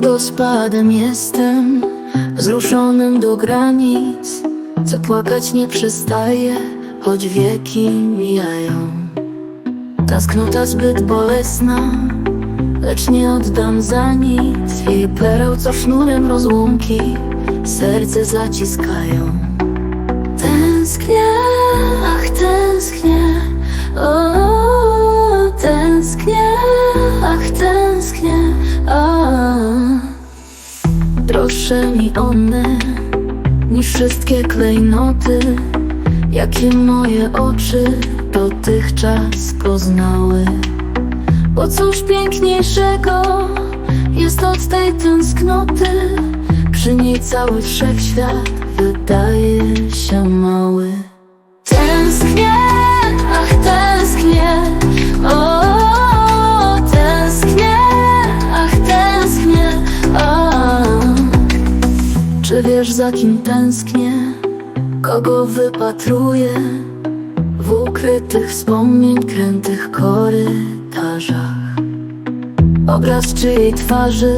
rozpadem jestem Wzruszonym do granic. Zapłakać nie przestaję Choć wieki mijają. Tęsknota zbyt bolesna Lecz nie oddam za nic. Jej pereł co sznurem rozłąki Serce zaciskają Droższe mi one Niż wszystkie klejnoty Jakie moje oczy dotychczas poznały. Bo cóż piękniejszego jest od tej tęsknoty Przy niej cały wszechświat wydaje wiesz za kim tęsknię? Kogo wypatruję? W ukrytych wspomnień krętych korytarzach Obraz czyjej twarzy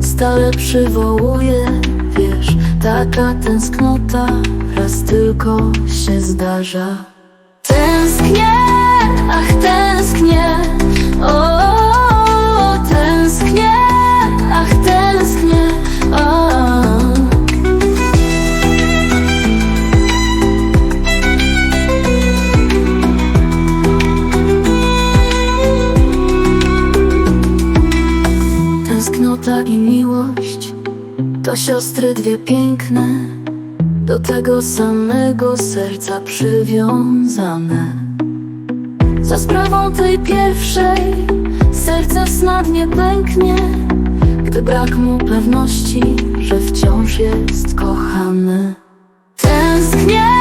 stale przywołuje Wiesz, taka tęsknota raz tylko się zdarza Tęsknię, ach tęsknię to siostry dwie piękne, do tego samego serca przywiązane. Za sprawą tej pierwszej serce snadnie pęknie, gdy brak mu pewności, że wciąż jest kochany. Tęsknię.